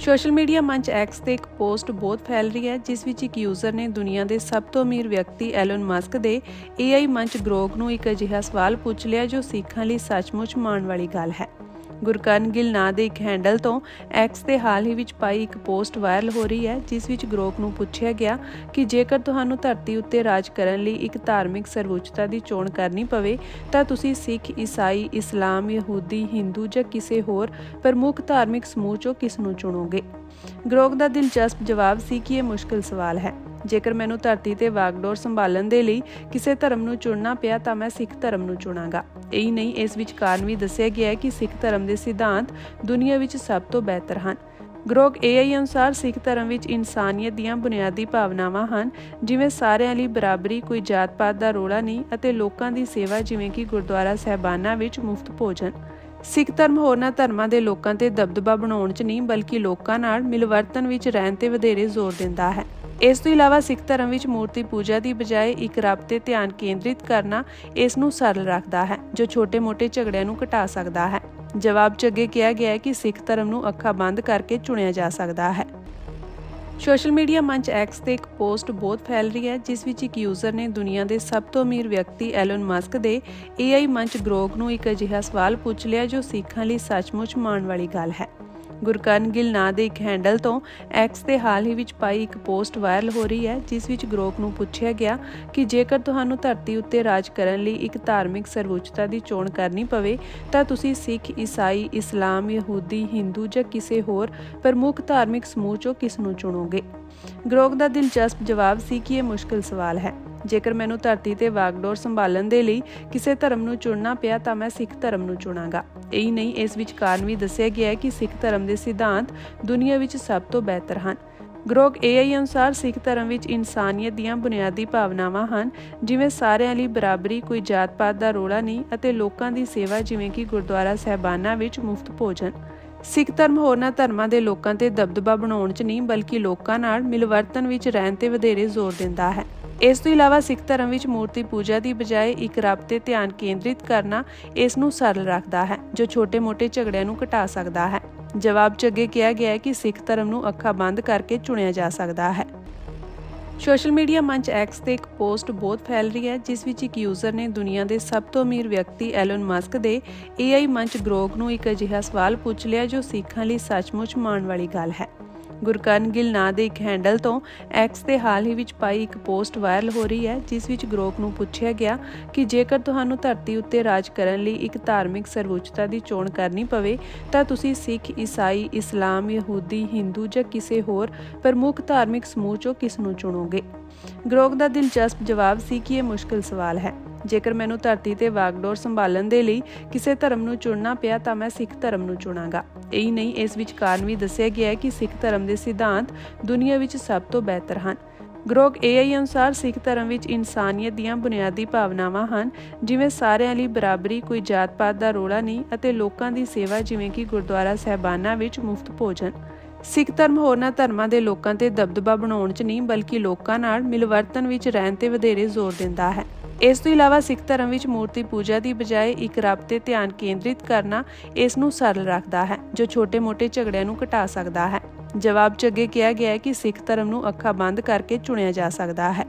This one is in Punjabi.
ਸੋਸ਼ਲ ਮੀਡੀਆ ਮੰਚ ਐਕਸ ਤੇ ਇੱਕ ਪੋਸਟ ਬਹੁਤ ਫੈਲ ਰਹੀ ਹੈ, ਜਿਸ ਵਿੱਚ ਇੱਕ ਯੂਜ਼ਰ ਨੇ ਦੁਨੀਆ ਦੇ ਸਭ ਤੋਂ ਅਮੀਰ ਵਿਅਕਤੀ ਐਲਨ ਮਸਕ ਦੇ AI ਮੰਚ ਗ੍ਰੋਕ ਨੂੰ ਇੱਕ ਅਜਿਹਾ ਸਵਾਲ ਪੁੱਛ ਲਿਆ, ਜੋ ਸਿੱਖਾਂ ਲਈ ਸੱਚਮੁੱਚ ਮਾਣ ਵਾਲੀ ਗੱਲ ਹੈ। ਗੁਰਕਰਨ ਗਿੱਲ ਨਾਂ ਦੇ ਇੱਕ ਹੈਂਡਲ ਤੋਂ ਐਕਸ ਤੇ ਹਾਲ ਹੀ ਵਿੱਚ ਪਾਈ ਇੱਕ ਪੋਸਟ ਵਾਇਰਲ ਹੋ ਰਹੀ ਹੈ ਜਿਸ ਵਿੱਚ ਗ੍ਰੋਕ ਨੂੰ ਪੁੱਛਿਆ ਗਿਆ ਕਿ ਜੇਕਰ ਤੁਹਾਨੂੰ ਧਰਤੀ ਉੱਤੇ ਰਾਜ ਕਰਨ ਲਈ ਇੱਕ ਧਾਰਮਿਕ ਸਰਵਉੱਚਤਾ ਦੀ ਚੋਣ ਕਰਨੀ ਪਵੇ ਤਾਂ ਤੁਸੀਂ ਸਿੱਖ, ਈਸਾਈ, ਇਸਲਾਮ, ਯਹੂਦੀ, ਹਿੰਦੂ ਜਾਂ ਕਿਸੇ ਹੋਰ ਪ੍ਰਮੁੱਖ ਧਾਰਮਿਕ ਸਮੂਹ ਚੋਂ ਕਿਸ ਨੂੰ ਚੁਣੋਗੇ? ਗ੍ਰੋਕ ਦਾ ਦਿਲਚਸਪ ਜਵਾਬ ਸੀ ਕਿ ਇਹ ਮੁਸ਼ਕਲ ਸਵਾਲ ਹੈ। ਜੇਕਰ ਮੈਨੂੰ ਧਰਤੀ ਤੇ ਵਾਗਡੋਰ ਸੰਭਾਲਣ ਦੇ ਲਈ ਕਿਸੇ ਧਰਮ ਨੂੰ ਚੁਣਨਾ ਪਿਆ ਤਾਂ ਮੈਂ ਸਿੱਖ ਧਰਮ ਨੂੰ ਚੁਣਾਂਗਾ। ਇਹੀ ਨਹੀਂ, ਇਸ ਵਿੱਚ ਕਾਰਨ ਵੀ ਦੱਸਿਆ ਗਿਆ ਹੈ ਕਿ ਸਿੱਖ ਧਰਮ ਦੇ ਸਿਧਾਂਤ ਦੁਨੀਆ ਵਿੱਚ ਸਭ ਤੋਂ ਬਿਹਤਰ ਹਨ। ਗ੍ਰੋਕ AI ਅਨੁਸਾਰ ਸਿੱਖ ਧਰਮ ਵਿੱਚ ਇਨਸਾਨੀਅਤ ਦੀਆਂ ਬੁਨਿਆਦੀ ਭਾਵਨਾਵਾਂ ਹਨ, ਜਿਵੇਂ ਸਾਰਿਆਂ ਲਈ ਬਰਾਬਰੀ, ਕੋਈ ਜਾਤ-ਪਾਤ ਦਾ ਰੋਲਾ ਨਹੀਂ ਅਤੇ ਲੋਕਾਂ ਦੀ ਸੇਵਾ ਜਿਵੇਂ ਕਿ ਗੁਰਦੁਆਰਾ ਸਹਿਬਾਨਾਂ ਵਿੱਚ ਮੁਫਤ ਭੋਜਨ। ਸਿੱਖ ਧਰਮ ਹੋਰਨਾਂ ਧਰਮਾਂ ਦੇ ਲੋਕਾਂ ਤੇ ਦਬਦਬਾ ਬਣਾਉਣ 'ਚ ਨਹੀਂ, ਬਲਕਿ ਲੋਕਾਂ ਨਾਲ ਮਿਲਵਰਤਨ ਵਿੱਚ ਰਹਿਣ ਤੇ ਵਧੇਰੇ ਜ਼ੋਰ ਦਿੰਦਾ ਹੈ। ਇਸ ਤੋਂ ਇਲਾਵਾ ਸਿੱਖ ਧਰਮ ਵਿੱਚ ਮੂਰਤੀ ਪੂਜਾ ਦੀ ਬਜਾਏ ਇੱਕ ਰੱਬ ਤੇ ਧਿਆਨ ਕੇਂਦਰਿਤ ਕਰਨਾ ਇਸ ਨੂੰ ਸਰਲ ਰੱਖਦਾ ਹੈ, ਜੋ ਛੋਟੇ-ਮੋਟੇ ਝਗੜਿਆਂ ਨੂੰ ਘਟਾ ਸਕਦਾ ਹੈ। ਜਵਾਬ 'ਚ ਅੱਗੇ ਕਿਹਾ ਗਿਆ ਹੈ ਕਿ ਸਿੱਖ ਧਰਮ ਨੂੰ ਅੱਖਾਂ ਬੰਦ ਕਰਕੇ ਚੁਣਿਆ ਜਾ ਸਕਦਾ ਹੈ। ਸੋਸ਼ਲ ਮੀਡੀਆ ਮੰਚ ਐਕਸ ਤੇ ਇੱਕ ਪੋਸਟ ਬਹੁਤ ਫੈਲ ਰਹੀ ਹੈ, ਜਿਸ ਵਿੱਚ ਇੱਕ ਯੂਜ਼ਰ ਨੇ ਦੁਨੀਆ ਦੇ ਸਭ ਤੋਂ ਅਮੀਰ ਵਿਅਕਤੀ ਐਲਨ ਮਸਕ ਦੇ AI ਮੰਚ ਗ੍ਰੋਕ ਨੂੰ ਇੱਕ ਅਜਿਹਾ ਸਵਾਲ ਪੁੱਛ ਲਿਆ, ਜੋ ਸਿੱਖਾਂ ਲਈ ਸੱਚਮੁੱਚ ਮਾਣ ਵਾਲੀ ਗੱਲ ਹੈ। ਗੁਰਕਰਨ ਗਿੱਲ ਨਾਂ ਦੇ ਇੱਕ ਹੈਂਡਲ ਤੋਂ ਐਕਸ ਤੇ ਹਾਲ ਹੀ ਵਿੱਚ ਪਾਈ ਇੱਕ ਪੋਸਟ ਵਾਇਰਲ ਹੋ ਰਹੀ ਹੈ ਜਿਸ ਵਿੱਚ ਗ੍ਰੋਕ ਨੂੰ ਪੁੱਛਿਆ ਗਿਆ ਕਿ ਜੇਕਰ ਤੁਹਾਨੂੰ ਧਰਤੀ ਉੱਤੇ ਰਾਜ ਕਰਨ ਲਈ ਇੱਕ ਧਾਰਮਿਕ ਸਰਵਉੱਚਤਾ ਦੀ ਚੋਣ ਕਰਨੀ ਪਵੇ ਤਾਂ ਤੁਸੀਂ ਸਿੱਖ, ਈਸਾਈ, ਇਸਲਾਮ, ਯਹੂਦੀ, ਹਿੰਦੂ ਜਾਂ ਕਿਸੇ ਹੋਰ ਪ੍ਰਮੁੱਖ ਧਾਰਮਿਕ ਸਮੂਹ ਚੋਂ ਕਿਸ ਨੂੰ ਚੁਣੋਗੇ? ਗ੍ਰੋਕ ਦਾ ਦਿਲਚਸਪ ਜਵਾਬ ਸੀ ਕਿ ਇਹ ਮੁਸ਼ਕਲ ਸਵਾਲ ਹੈ। ਜੇਕਰ ਮੈਨੂੰ ਧਰਤੀ ਤੇ ਵਾਗਡੋਰ ਸੰਭਾਲਣ ਦੇ ਲਈ ਕਿਸੇ ਧਰਮ ਨੂੰ ਚੁਣਨਾ ਪਿਆ ਤਾਂ ਮੈਂ ਸਿੱਖ ਧਰਮ ਨੂੰ ਚੁਣਾਂਗਾ। ਇਹੀ ਨਹੀਂ, ਇਸ ਵਿੱਚ ਕਾਰਨ ਵੀ ਦੱਸਿਆ ਗਿਆ ਹੈ ਕਿ ਸਿੱਖ ਧਰਮ ਦੇ ਸਿਧਾਂਤ ਦੁਨੀਆ ਵਿੱਚ ਸਭ ਤੋਂ ਬਿਹਤਰ ਹਨ। ਗ੍ਰੋਕ AI ਅਨੁਸਾਰ ਸਿੱਖ ਧਰਮ ਵਿੱਚ ਇਨਸਾਨੀਅਤ ਦੀਆਂ ਬੁਨਿਆਦੀ ਭਾਵਨਾਵਾਂ ਹਨ, ਜਿਵੇਂ ਸਾਰਿਆਂ ਲਈ ਬਰਾਬਰੀ, ਕੋਈ ਜਾਤ-ਪਾਤ ਦਾ ਰੋਲਾ ਨਹੀਂ ਅਤੇ ਲੋਕਾਂ ਦੀ ਸੇਵਾ ਜਿਵੇਂ ਕਿ ਗੁਰਦੁਆਰਾ ਸਹਿਬਾਨਾਂ ਵਿੱਚ ਮੁਫਤ ਭੋਜਨ। ਸਿੱਖ ਧਰਮ ਹੋਰਨਾਂ ਧਰਮਾਂ ਦੇ ਲੋਕਾਂ ਤੇ ਦਬਦਬਾ ਬਣਾਉਣ 'ਚ ਨਹੀਂ, ਬਲਕਿ ਲੋਕਾਂ ਨਾਲ ਮਿਲਵਰਤਨ ਵਿੱਚ ਰਹਿਣ ਤੇ ਵਧੇਰੇ ਜ਼ੋਰ ਦਿੰਦਾ ਹੈ। ਇਸ ਤੋਂ ਇਲਾਵਾ ਸਿੱਖ ਧਰਮ ਵਿੱਚ ਮੂਰਤੀ ਪੂਜਾ ਦੀ ਬਜਾਏ ਇੱਕ ਰੱਬ ਤੇ ਧਿਆਨ ਕੇਂਦਰਿਤ ਕਰਨਾ ਇਸ ਨੂੰ ਸਰਲ ਰੱਖਦਾ ਹੈ, ਜੋ ਛੋਟੇ-ਮੋਟੇ ਝਗੜਿਆਂ ਨੂੰ ਘਟਾ ਸਕਦਾ ਹੈ। ਜਵਾਬ 'ਚ ਅੱਗੇ ਕਿਹਾ ਗਿਆ ਹੈ ਕਿ ਸਿੱਖ ਧਰਮ ਨੂੰ ਅੱਖਾਂ ਬੰਦ ਕਰਕੇ ਚੁਣਿਆ ਜਾ ਸਕਦਾ ਹੈ। ਸੋਸ਼ਲ ਮੀਡੀਆ ਮੰਚ ਐਕਸ ਤੇ ਇੱਕ ਪੋਸਟ ਬਹੁਤ ਫੈਲ ਰਹੀ ਹੈ, ਜਿਸ ਵਿੱਚ ਇੱਕ ਯੂਜ਼ਰ ਨੇ ਦੁਨੀਆ ਦੇ ਸਭ ਤੋਂ ਅਮੀਰ ਵਿਅਕਤੀ ਐਲਨ ਮਸਕ ਦੇ AI ਮੰਚ ਗ੍ਰੋਕ ਨੂੰ ਇੱਕ ਅਜਿਹਾ ਸਵਾਲ ਪੁੱਛ ਲਿਆ, ਜੋ ਸਿੱਖਾਂ ਲਈ ਸੱਚਮੁੱਚ ਮਾਣ ਵਾਲੀ ਗੱਲ ਹੈ। ਗੁਰਕਰਨ ਗਿੱਲ ਨਾਂ ਦੇ ਇੱਕ ਹੈਂਡਲ ਤੋਂ ਐਕਸ ਤੇ ਹਾਲ ਹੀ ਵਿੱਚ ਪਾਈ ਇੱਕ ਪੋਸਟ ਵਾਇਰਲ ਹੋ ਰਹੀ ਹੈ ਜਿਸ ਵਿੱਚ ਗ੍ਰੋਕ ਨੂੰ ਪੁੱਛਿਆ ਗਿਆ ਕਿ ਜੇਕਰ ਤੁਹਾਨੂੰ ਧਰਤੀ ਉੱਤੇ ਰਾਜ ਕਰਨ ਲਈ ਇੱਕ ਧਾਰਮਿਕ ਸਰਵਉੱਚਤਾ ਦੀ ਚੋਣ ਕਰਨੀ ਪਵੇ ਤਾਂ ਤੁਸੀਂ ਸਿੱਖ, ਈਸਾਈ, ਇਸਲਾਮ, ਯਹੂਦੀ, ਹਿੰਦੂ ਜਾਂ ਕਿਸੇ ਹੋਰ ਪ੍ਰਮੁੱਖ ਧਾਰਮਿਕ ਸਮੂਹ ਚੋਂ ਕਿਸ ਨੂੰ ਚੁਣੋਗੇ? ਗ੍ਰੋਕ ਦਾ ਦਿਲਚਸਪ ਜਵਾਬ ਸੀ ਕਿ ਇਹ ਮੁਸ਼ਕਲ ਸਵਾਲ ਹੈ। ਜੇਕਰ ਮੈਨੂੰ ਧਰਤੀ ਤੇ ਵਾਗਡੋਰ ਸੰਭਾਲਣ ਦੇ ਲਈ ਕਿਸੇ ਧਰਮ ਨੂੰ ਚੁਣਨਾ ਪਿਆ ਤਾਂ ਮੈਂ ਸਿੱਖ ਧਰਮ ਨੂੰ ਚੁਣਾਂਗਾ। ਇਹੀ ਨਹੀਂ, ਇਸ ਵਿੱਚ ਕਾਰਨ ਵੀ ਦੱਸਿਆ ਗਿਆ ਹੈ ਕਿ ਸਿੱਖ ਧਰਮ ਦੇ ਸਿਧਾਂਤ ਦੁਨੀਆ ਵਿੱਚ ਸਭ ਤੋਂ ਬਿਹਤਰ ਹਨ। ਗ੍ਰੋਕ AI ਅਨੁਸਾਰ ਸਿੱਖ ਧਰਮ ਵਿੱਚ ਇਨਸਾਨੀਅਤ ਦੀਆਂ ਬੁਨਿਆਦੀ ਭਾਵਨਾਵਾਂ ਹਨ, ਜਿਵੇਂ ਸਾਰਿਆਂ ਲਈ ਬਰਾਬਰੀ, ਕੋਈ ਜਾਤ-ਪਾਤ ਦਾ ਰੋਲਾ ਨਹੀਂ ਅਤੇ ਲੋਕਾਂ ਦੀ ਸੇਵਾ ਜਿਵੇਂ ਕਿ ਗੁਰਦੁਆਰਾ ਸਹਿਬਾਨਾਂ ਵਿੱਚ ਮੁਫਤ ਭੋਜਨ। ਸਿੱਖ ਧਰਮ ਹੋਰਨਾਂ ਧਰਮਾਂ ਦੇ ਲੋਕਾਂ ਤੇ ਦਬਦਬਾ ਬਣਾਉਣ 'ਚ ਨਹੀਂ, ਬਲਕਿ ਲੋਕਾਂ ਨਾਲ ਮਿਲਵਰਤਨ ਵਿੱਚ ਰਹਿਣ ਤੇ ਵਧੇਰੇ ਜ਼ੋਰ ਦਿੰਦਾ ਹੈ। ਇਸ ਤੋਂ ਇਲਾਵਾ ਸਿੱਖ ਧਰਮ ਵਿੱਚ ਮੂਰਤੀ ਪੂਜਾ ਦੀ ਬਜਾਏ ਇੱਕ ਰੱਬ ਤੇ ਧਿਆਨ ਕੇਂਦਰਿਤ ਕਰਨਾ ਇਸ ਨੂੰ ਸਰਲ ਰੱਖਦਾ ਹੈ, ਜੋ ਛੋਟੇ-ਮੋਟੇ ਝਗੜਿਆਂ ਨੂੰ ਘਟਾ ਸਕਦਾ ਹੈ। ਜਵਾਬ 'ਚ ਅੱਗੇ ਕਿਹਾ ਗਿਆ ਹੈ ਕਿ ਸਿੱਖ ਧਰਮ ਨੂੰ ਅੱਖਾਂ ਬੰਦ ਕਰਕੇ ਚੁਣਿਆ ਜਾ ਸਕਦਾ ਹੈ।